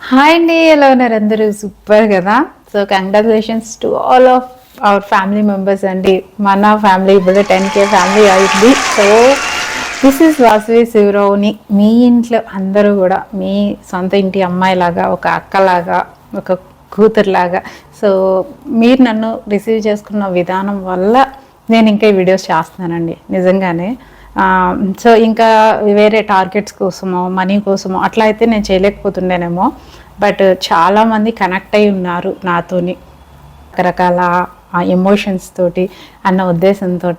Hi అండి ఎలా ఉన్నారు అందరూ? సూపర్ కదా? So congratulations to all of our family members అండి. మన ఫ్యామిలీ ఇప్పుడు టెన్ కే ఫ్యామిలీ అవుతుంది సో దిస్ ఇస్ వాసవి శివరావుని మీ ఇంట్లో అందరూ కూడా మీ సొంత ఇంటి అమ్మాయిలాగా ఒక అక్కలాగా ఒక కూతురులాగా. సో మీరు నన్ను రిసీవ్ చేసుకున్న విధానం వల్ల నేను ఇంకా వీడియోస్ చేస్తున్నానండి. నిజంగానే సో ఇంకా వేరే టార్గెట్స్ కోసమో మనీ కోసమో అట్లా అయితే నేను చేయలేకపోతుండేనేమో. బట్ చాలామంది కనెక్ట్ అయి ఉన్నారు నాతోని. రకరకాల ఎమోషన్స్ తోటి. అన్న ఉద్దేశంతో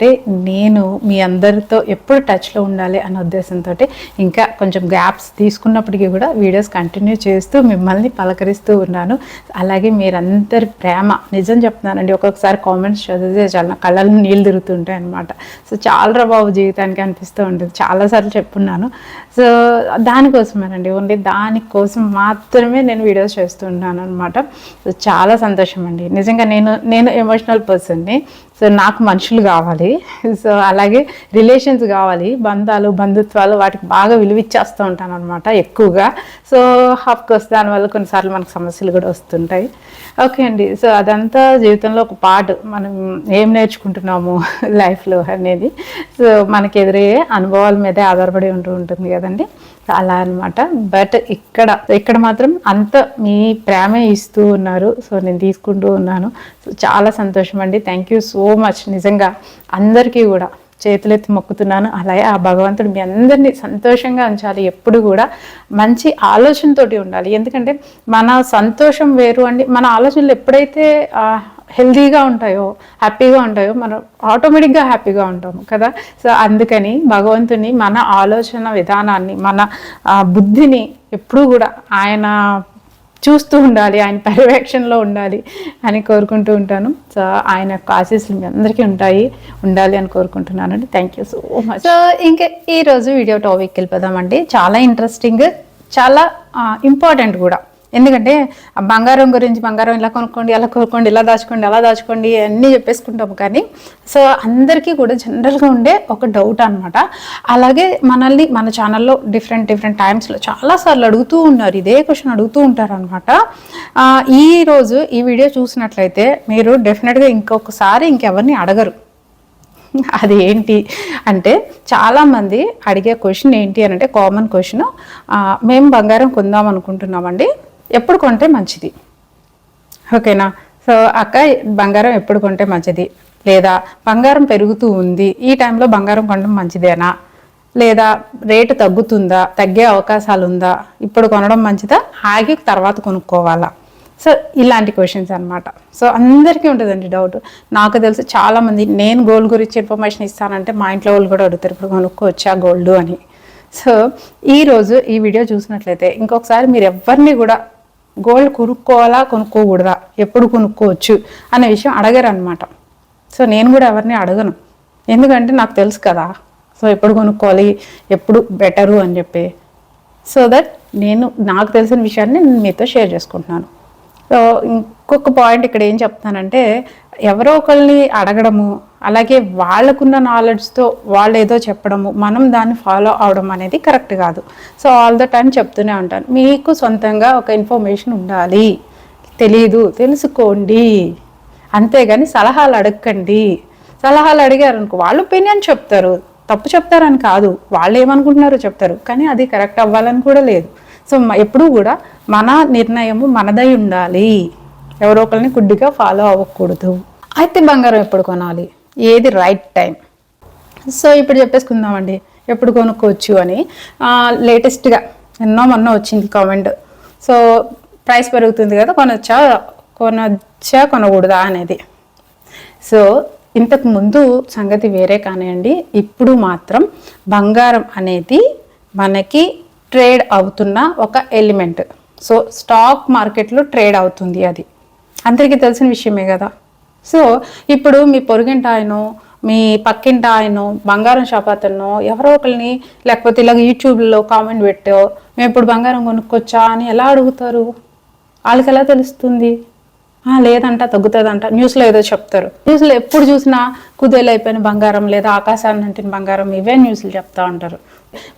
నేను మీ అందరితో ఎప్పుడు టచ్లో ఉండాలి అన్న ఉద్దేశంతో ఇంకా కొంచెం గ్యాప్స్ తీసుకున్నప్పటికీ కూడా వీడియోస్ కంటిన్యూ చేస్తూ మిమ్మల్ని పలకరిస్తూ ఉన్నాను. అలాగే మీరందరి ప్రేమ నిజం చెప్తున్నానండి ఒక్కొక్కసారి కామెంట్స్ చదివితే చాలా కళ్ళల్లో నీళ్ళు తిరుగుతుంటాయి అనమాట సో చాలా బాబు జీవితానికి అనిపిస్తూ ఉంటుంది. చాలాసార్లు చెప్పున్నాను. సో దానికోసమేనండి ఓన్లీ దానికోసం మాత్రమే నేను వీడియోస్ చేస్తున్నాను అనమాట సో చాలా సంతోషం అండి నిజంగా నేను నేను ఎమోషనల్ పర్సన్ని సో నాకు మనుషులు కావాలి. సో అలాగే రిలేషన్స్ కావాలి. బంధాలు బంధుత్వాలు వాటికి బాగా విలువిచ్చేస్తూ ఉంటాను అనమాట ఎక్కువగా సో కోర్స్ దానివల్ల కొన్నిసార్లు మనకు సమస్యలు కూడా వస్తుంటాయి. ఓకే అండి. సో అదంతా జీవితంలో ఒక పార్ట్. మనం ఏం నేర్చుకుంటున్నాము లైఫ్లో అనేది. సో మనకి ఎదురయ్యే అనుభవాల మీదే ఆధారపడి ఉంటూ ఉంటుంది కదండి. అలా అనమాట బట్ ఇక్కడ ఇక్కడ మాత్రం అంత మీ ప్రేమే ఇస్తూ ఉన్నారు. సో నేను తీసుకుంటూ ఉన్నాను. సో చాలా సంతోషం అండి. థ్యాంక్ యూ సో మచ్ నిజంగా అందరికీ కూడా చేతులెత్తి మొక్కుతున్నాను. అలాగే ఆ భగవంతుడు మీ అందరినీ సంతోషంగా ఉంచాలి. ఎప్పుడు కూడా మంచి ఆలోచనతోటి ఉండాలి. ఎందుకంటే మన సంతోషం వేరు అండి. మన ఆలోచనలు ఎప్పుడైతే హెల్దీగా హెల్తీగా ఉంటాయో హ్యాపీగా ఉంటాయో మనం ఆటోమేటిక్గా హ్యాపీగా ఉంటాము కదా. సో అందుకని భగవంతుని మన ఆలోచన విధానాన్ని మన బుద్ధిని ఎప్పుడూ కూడా ఆయన చూస్తూ ఉండాలి ఆయన పర్యవేక్షణలో ఉండాలి అని కోరుకుంటూ ఉంటాను. సో ఆయన యొక్క ఆశీస్సులు మీ అందరికీ ఉంటాయి ఉండాలి అని కోరుకుంటున్నానండి thank you so much so ఇంకా ఈరోజు వీడియో టాపిక్ వెళ్ళిపోదామండి. చాలా ఇంట్రెస్టింగ్ చాలా ఇంపార్టెంట్ కూడా. ఎందుకంటే బంగారం గురించి బంగారం ఇలా కొనుక్కోండి అలా కొనుక్కోండి ఇలా దాచుకోండి అలా దాచుకోండి అన్నీ చెప్పేసుకుంటాము కానీ సో అందరికీ కూడా జనరల్గా ఉండే ఒక డౌట్ అనమాట అలాగే మనల్ని మన ఛానల్లో డిఫరెంట్ డిఫరెంట్ టైమ్స్లో చాలాసార్లు అడుగుతూ ఉన్నారు ఇదే క్వశ్చన్ అడుగుతూ ఉంటారు అనమాట ఈరోజు ఈ వీడియో చూసినట్లయితే మీరు డెఫినెట్గా ఇంకొకసారి ఇంకెవరిని అడగరు. అది ఏంటి అంటే చాలామంది అడిగే క్వశ్చన్ ఏంటి అని అంటే కామన్ క్వశ్చన్ మేము బంగారం కొందాం అనుకుంటున్నామండి. ఎప్పుడు కొంటే మంచిది. ఓకేనా? సో అక్క బంగారం ఎప్పుడు కొంటే మంచిది. లేదా బంగారం పెరుగుతూ ఉంది. ఈ టైంలో బంగారం కొనడం మంచిదేనా? లేదా రేటు తగ్గుతుందా? తగ్గే అవకాశాలు ఉందా ఇప్పుడు కొనడం మంచిదా? ఆగి తర్వాత కొనుక్కోవాలా? సో ఇలాంటి క్వశ్చన్స్ అనమాట సో అందరికీ ఉంటుందండి డౌట్ నాకు తెలిసి చాలామంది నేను గోల్డ్ గురించి ఇన్ఫర్మేషన్ ఇస్తానంటే మా ఇంట్లో వాళ్ళు కూడా అడుగుతారు ఇప్పుడు కొనుక్కోవచ్చా గోల్డ్ అని. సో ఈరోజు ఈ వీడియో చూసినట్లయితే ఇంకొకసారి మీరు ఎవరిని కూడా గోల్డ్ కొనుక్కోవాలా కొనుక్కోకూడదా? ఎప్పుడు కొనుక్కోవచ్చు అనే విషయం అడగరు అనమాట సో నేను కూడా ఎవరిని అడగను. ఎందుకంటే నాకు తెలుసు కదా. సో ఎప్పుడు కొనుక్కోవాలి ఎప్పుడు బెటరు అని చెప్పి. సో దట్ నేను నాకు తెలిసిన విషయాన్ని నేను మీతో షేర్ చేసుకుంటున్నాను. సో ఇంకొక పాయింట్ ఇక్కడ ఏం చెప్తానంటే ఎవరో ఒకరిని అడగడము అలాగే వాళ్ళకున్న నాలెడ్జ్తో వాళ్ళు ఏదో చెప్పడము మనం దాన్ని ఫాలో అవడం అనేది కరెక్ట్ కాదు. సో ఆల్ ద టైం చెప్తూనే ఉంటాను. మీకు సొంతంగా ఒక ఇన్ఫర్మేషన్ ఉండాలి. తెలీదు తెలుసుకోండి. అంతేగాని సలహాలు అడగండి. సలహాలు అడిగారు అనుకో వాళ్ళు ఒపీనియన్ చెప్తారు. తప్పు చెప్తారని కాదు. వాళ్ళు ఏమనుకుంటున్నారో చెప్తారు. కానీ అది కరెక్ట్ అవ్వాలని కూడా లేదు. సో ఎప్పుడూ కూడా మన నిర్ణయము మనదై ఉండాలి. ఎవరో ఒకరిని గుడ్డిగా ఫాలో అవ్వకూడదు. అయితే బంగారం ఎప్పుడు కొనాలి? ఏది రైట్ టైం సో ఇప్పుడు చెప్పేసుకుందామండి. ఎప్పుడు కొనుక్కోవచ్చు అని. లేటెస్ట్గా ఎన్నో మొన్న వచ్చింది కామెంట్ సో ప్రైస్ పెరుగుతుంది కదా కొనొచ్చా? కొనొచ్చా? కొనకూడదా అనేది. సో ఇంతకు ముందు సంగతి వేరే కానివ్వండి. ఇప్పుడు మాత్రం బంగారం అనేది మనకి ట్రేడ్ అవుతున్న ఒక ఎలిమెంట్ సో స్టాక్ మార్కెట్లో ట్రేడ్ అవుతుంది అది. అందరికీ తెలిసిన విషయమే కదా. సో ఇప్పుడు మీ పొరుగింటి ఆయన మీ పక్కింటి ఆయనో బంగారం షాప్ అతను ఎవరో ఒకరిని లేకపోతే ఇలాగ యూట్యూబ్లో కామెంట్ పెట్టో మేము ఇప్పుడు బంగారం కొనుక్కొచ్చా అని ఎలా అడుగుతారు? వాళ్ళకి ఎలా తెలుస్తుంది? లేదంట తగ్గుతుందంట. న్యూస్లో ఏదో చెప్తారు. న్యూస్లో ఎప్పుడు చూసినా కుదేలు అయిపోయిన బంగారం లేదా ఆకాశాన్ని అంటిన బంగారం ఇవే న్యూస్లు చెప్తా ఉంటారు.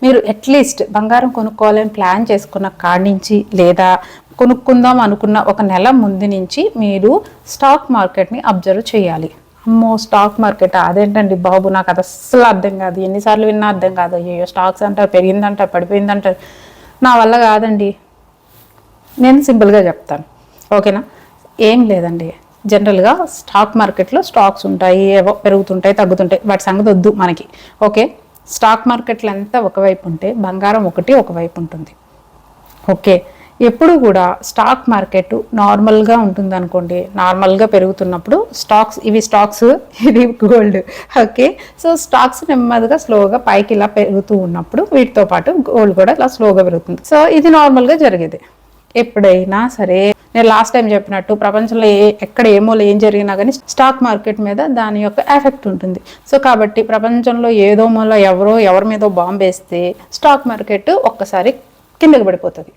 మీరు అట్లీస్ట్ బంగారం కొనుక్కోవాలని ప్లాన్ చేసుకున్న కాడి నుంచి లేదా కొనుక్కుందాం అనుకున్న ఒక నెల ముందు నుంచి మీరు స్టాక్ మార్కెట్ని అబ్జర్వ్ చేయాలి. అమ్మో స్టాక్ మార్కెట్ అదేంటండి బాబు? నాకు అది అస్సలు అర్థం కాదు. ఎన్నిసార్లు విన్నా అర్థం కాదు. అయ్యో స్టాక్స్ అంటారు పెరిగిందంటారు పడిపోయిందంటారు నా వల్ల కాదండి. నేను సింపుల్గా చెప్తాను. ఓకేనా ఏం లేదండి. జనరల్గా స్టాక్ మార్కెట్లో స్టాక్స్ ఉంటాయి ఏవో పెరుగుతుంటాయి తగ్గుతుంటాయి. వాటి సంగతి వద్దు మనకి. ఓకే స్టాక్ మార్కెట్లు అంతా ఒకవైపు ఉంటే బంగారం ఒకటి ఒకవైపు ఉంటుంది. ఓకే ఎప్పుడు కూడా స్టాక్ మార్కెట్ నార్మల్గా ఉంటుంది అనుకోండి నార్మల్గా పెరుగుతున్నప్పుడు స్టాక్స్ ఇవి స్టాక్స్ ఇది గోల్డ్ ఓకే? సో స్టాక్స్ నెమ్మదిగా స్లోగా పైకి ఇలా పెరుగుతూ ఉన్నప్పుడు వీటితో పాటు గోల్డ్ కూడా ఇలా స్లోగా పెరుగుతుంది. సో ఇది నార్మల్గా జరిగేది. ఎప్పుడైనా సరే నేను లాస్ట్ టైం చెప్పినట్టు ప్రపంచంలో ఏ ఎక్కడ ఏమో ఏం జరిగినా కానీ స్టాక్ మార్కెట్ మీద దాని యొక్క ఎఫెక్ట్ ఉంటుంది. సో కాబట్టి ప్రపంచంలో ఏదో మూల ఎవరో ఎవరి మీదో బాంబేస్తే స్టాక్ మార్కెట్ ఒక్కసారి కిందకి పడిపోతుంది.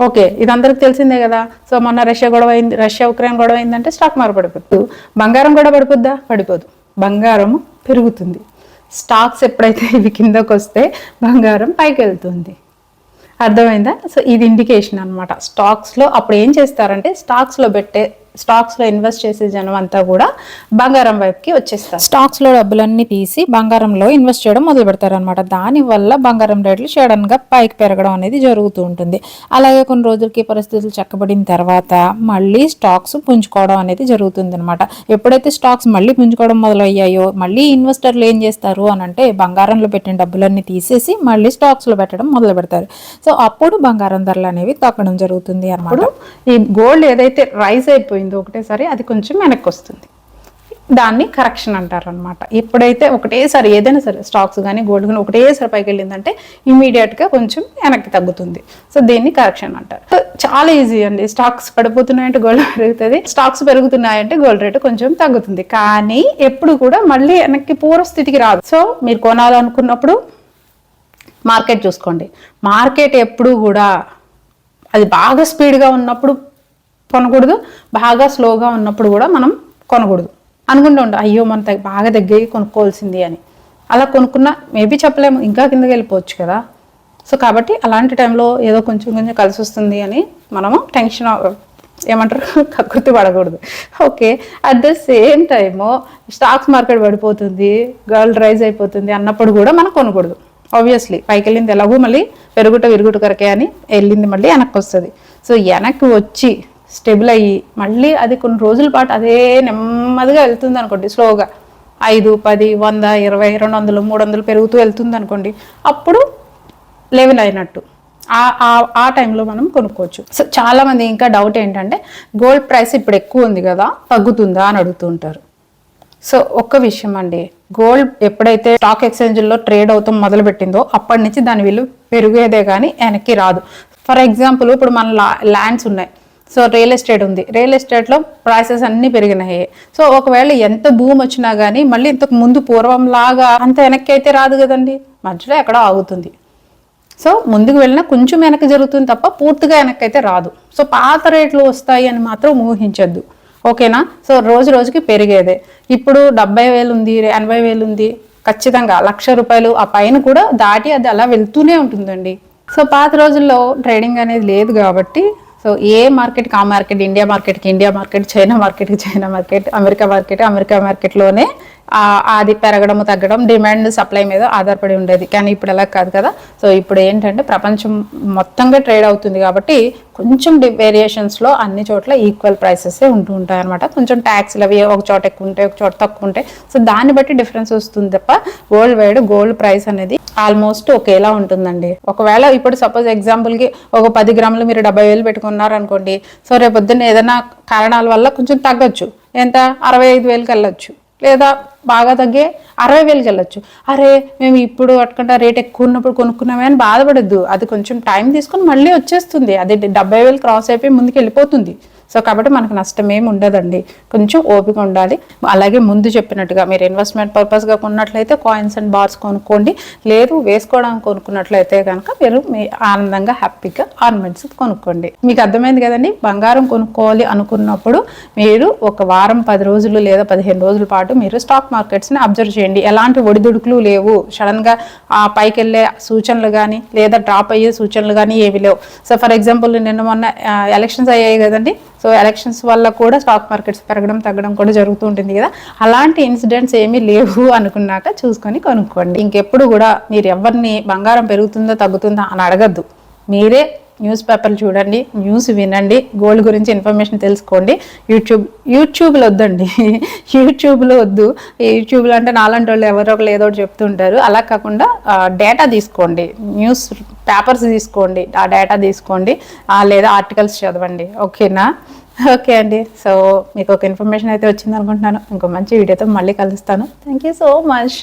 ఓకే ఇది అందరికి తెలిసిందే కదా. సో మొన్న రష్యా గొడవ అయింది రష్యా ఉక్రెయిన్ గొడవ అయిందంటే స్టాక్ మార్కెట్ పడిపోద్దు బంగారం కూడా పడిపోద్దా? పడిపోదు. బంగారం పెరుగుతుంది. స్టాక్స్ ఎప్పుడైతే ఇవి కిందకు వస్తే బంగారం పైకి వెళ్తుంది. అర్థమైందా? సో ఇది ఇండికేషన్ అనమాట స్టాక్స్లో అప్పుడు ఏం చేస్తారంటే స్టాక్స్లో పెట్టే స్టాక్స్లో ఇన్వెస్ట్ చేసే జనం అంతా కూడా బంగారం వైపుకి వచ్చేస్తారు. స్టాక్స్లో డబ్బులన్నీ తీసి బంగారంలో ఇన్వెస్ట్ చేయడం మొదలు పెడతారు అనమాట దానివల్ల బంగారం రేట్లు సడన్గా పైకి పెరగడం అనేది జరుగుతూ ఉంటుంది. అలాగే కొన్ని రోజులకి పరిస్థితులు చక్కబడిన తర్వాత మళ్ళీ స్టాక్స్ పుంజుకోవడం అనేది జరుగుతుంది అనమాట ఎప్పుడైతే స్టాక్స్ మళ్ళీ పుంజుకోవడం మొదలయ్యాయో మళ్ళీ ఇన్వెస్టర్లు ఏం చేస్తారు అని అంటే బంగారంలో పెట్టిన డబ్బులన్నీ తీసేసి మళ్ళీ స్టాక్స్లో పెట్టడం మొదలు పెడతారు. సో అప్పుడు బంగారం ధరలు అనేవి తగ్గడం జరుగుతుంది అన్నమాట. ఈ గోల్డ్ ఏదైతే రైజ్ అయిపోయిందో ఒకటేసారి అది కొంచెం వెనక్కి వస్తుంది. దాన్ని కరెక్షన్ అంటారు అనమాట ఎప్పుడైతే ఒకటేసారి ఏదైనా సరే స్టాక్స్ కానీ గోల్డ్ కానీ ఒకటేసారి పైకి వెళ్ళిందంటే ఇమీడియట్గా కొంచెం వెనక్కి తగ్గుతుంది. సో దీన్ని కరెక్షన్ అంటారు. సో చాలా ఈజీ అండి. స్టాక్స్ పడిపోతున్నాయంటే గోల్డ్ పెరుగుతుంది స్టాక్స్ పెరుగుతున్నాయంటే గోల్డ్ రేటు కొంచెం తగ్గుతుంది. కానీ ఎప్పుడు కూడా మళ్ళీ వెనక్కి పూర్వస్థితికి రాదు. సో మీరు కొనాలనుకున్నప్పుడు మార్కెట్ చూసుకోండి. మార్కెట్ ఎప్పుడు కూడా అది బాగా స్పీడ్గా ఉన్నప్పుడు కొనకూడదు. బాగా స్లోగా ఉన్నప్పుడు కూడా మనం కొనకూడదు. అనుకుంటూ ఉంటాం అయ్యో మన బాగా దగ్గరికి కొనుక్కోవాల్సింది అని. అలా కొనుక్కున్న మేబీ చెప్పలేము ఇంకా కిందకి వెళ్ళిపోవచ్చు కదా. సో కాబట్టి అలాంటి టైంలో ఏదో కొంచెం కొంచెం కలిసి వస్తుంది అని మనము టెన్షన్ ఏమంటారు? కకృతి పడకూడదు. Okay at the same time stocks market పడిపోతుంది గర్ల్ రైజ్ అయిపోతుంది అన్నప్పుడు కూడా మనం కొనకూడదు. ఆబ్వియస్లీ పైకి వెళ్ళింది ఎలాగో మళ్ళీ పెరుగుట విరుగుట కొరకే అని వెళ్ళింది మళ్ళీ వెనక్కి వస్తుంది. సో వెనక్కి వచ్చి స్టెబుల్ అయ్యి మళ్ళీ అది కొన్ని రోజుల పాటు అదే నెమ్మదిగా వెళ్తుంది అనుకోండి స్లోగా. ఐదు పది వంద ఇరవై రెండు వందలు మూడు వందలు పెరుగుతూ వెళ్తుంది అనుకోండి అప్పుడు లెవెల్ అయినట్టు. ఆ టైంలో మనం కొనుక్కోవచ్చు. సో చాలామంది ఇంకా డౌట్ ఏంటంటే గోల్డ్ ప్రైస్ ఇప్పుడు ఎక్కువ ఉంది కదా తగ్గుతుందా అని అడుగుతూ ఉంటారు. సో ఒక్క విషయం అండి గోల్డ్ ఎప్పుడైతే స్టాక్ ఎక్స్చేంజ్లో ట్రేడ్ అవుతాం మొదలు పెట్టిందో అప్పటి నుంచి దాని విలువ పెరిగేదే కానీ వెనక్కి రాదు. ఫర్ ఎగ్జాంపుల్ ఇప్పుడు మన ల్యాండ్స్ ఉన్నాయి. సో రియల్ ఎస్టేట్ ఉంది. రియల్ ఎస్టేట్లో ప్రైసెస్ అన్నీ పెరిగినాయి. సో ఒకవేళ ఎంత భూమి వచ్చినా కానీ మళ్ళీ ఇంతకు ముందు పూర్వంలాగా అంత వెనక్కి అయితే రాదు కదండి. మధ్యలో ఎక్కడో ఆగుతుంది. సో ముందుకు వెళ్ళినా కొంచెం వెనక్కి జరుగుతుంది తప్ప పూర్తిగా వెనక్కి అయితే రాదు. సో పాత రేట్లు వస్తాయి అని మాత్రం ఊహించద్దు. ఓకేనా? సో రోజు రోజుకి పెరిగేదే. ఇప్పుడు డెబ్బై వేలు ఉంది ఎనభై వేలు ఉంది. ఖచ్చితంగా లక్ష రూపాయలు ఆ పైన కూడా దాటి అది అలా వెళ్తూనే ఉంటుందండి. సో పాత రోజుల్లో ట్రేడింగ్ అనేది లేదు కాబట్టి సో ఏ మార్కెట్కి ఆ మార్కెట్ ఇండియా మార్కెట్కి ఇండియా మార్కెట్ చైనా మార్కెట్కి China market America market America మార్కెట్లోనే అది పెరగడం తగ్గడం డిమాండ్ సప్లై మీద ఆధారపడి ఉండేది. కానీ ఇప్పుడు ఎలా కాదు కదా. సో ఇప్పుడు ఏంటంటే ప్రపంచం మొత్తంగా ట్రేడ్ అవుతుంది కాబట్టి కొంచెం వేరియేషన్స్లో అన్ని చోట్ల ఈక్వల్ ప్రైసెస్ ఉంటూ ఉంటాయి అనమాట కొంచెం ట్యాక్స్లు అవి ఒక చోట ఎక్కువ ఉంటాయి ఒక చోట తక్కువ ఉంటాయి సో దాన్ని బట్టి డిఫరెన్స్ వస్తుంది తప్ప వరల్డ్ వైడ్ గోల్డ్ ప్రైస్ అనేది ఆల్మోస్ట్ ఒకేలా ఉంటుందండి. ఒకవేళ ఇప్పుడు సపోజ్ ఎగ్జాంపుల్కి ఒక పది గ్రాములు మీరు డెబ్బై వేలు పెట్టుకున్నారు అనుకోండి సో రేపొద్దున ఏదైనా కారణాల వల్ల కొంచెం తగ్గొచ్చు. ఎంత? అరవై ఐదు వేలకు వెళ్ళొచ్చు. లేదా బాగా తగ్గే అరవై వేలకి వెళ్ళొచ్చు అరే మేము ఇప్పుడు అట్టుకుంటా రేట్ ఎక్కువ ఉన్నప్పుడు కొనుక్కున్నామే అని బాధపడద్దు. అది కొంచెం టైం తీసుకొని మళ్ళీ వచ్చేస్తుంది. అది డెబ్బై వేలు క్రాస్ అయిపోయి ముందుకు వెళ్ళిపోతుంది సో కాబట్టి మనకు నష్టం ఏమి ఉండదండి. కొంచెం ఓపిక ఉండాలి. అలాగే ముందు చెప్పినట్టుగా మీరు ఇన్వెస్ట్మెంట్ పర్పస్గా కొన్నట్లయితే కాయిన్స్ అండ్ బార్స్ కొనుక్కోండి. లేదు వేసుకోవడానికి కొనుక్కున్నట్లయితే కనుక మీరు మీ ఆనందంగా హ్యాపీగా ఆర్నమెంట్స్ కొనుక్కోండి. మీకు అర్థమైంది కదండి? బంగారం కొనుక్కోవాలి అనుకున్నప్పుడు మీరు ఒక వారం పది రోజులు లేదా పదిహేను రోజుల పాటు మీరు స్టాక్ మార్కెట్స్ని అబ్జర్వ్ చేయండి. ఎలాంటి ఒడిదుడుకులు లేవు. సడన్గా ఆ పైకి వెళ్ళే సూచనలు కానీ లేదా డ్రాప్ అయ్యే సూచనలు కానీ ఏవి లేవు. సో ఫర్ ఎగ్జాంపుల్ నిన్న మొన్న ఎలక్షన్స్ అయ్యాయి కదండి. సో ఎలక్షన్స్ వల్ల కూడా స్టాక్ మార్కెట్స్ పెరగడం తగ్గడం కూడా జరుగుతూ ఉంటుంది కదా. అలాంటి ఇన్సిడెంట్స్ ఏమీ లేవు అనుకున్నాక చూసుకొని కొనుక్కోండి. ఇంకెప్పుడు కూడా మీరు ఎవరిని బంగారం పెరుగుతుందో తగ్గుతుందో అని అడగద్దు. మీరే న్యూస్ పేపర్లు చూడండి న్యూస్ వినండి గోల్డ్ గురించి ఇన్ఫర్మేషన్ తెలుసుకోండి. యూట్యూబ్ యూట్యూబ్లో వద్దండి. యూట్యూబ్లో వద్దు. యూట్యూబ్లో అంటే నాలంటి వాళ్ళు ఎవరో ఒకరు ఏదో ఒకటి చెప్తుంటారు. అలా కాకుండా డేటా తీసుకోండి. న్యూస్ పేపర్స్ తీసుకోండి. ఆ డేటా తీసుకోండి. లేదా ఆర్టికల్స్ చదవండి. ఓకేనా? ఓకే అండి. సో మీకు ఒక ఇన్ఫర్మేషన్ అయితే వచ్చింది అనుకుంటున్నాను ఇంకో మంచి వీడియోతో మళ్ళీ కలుస్తాను. Thank you so much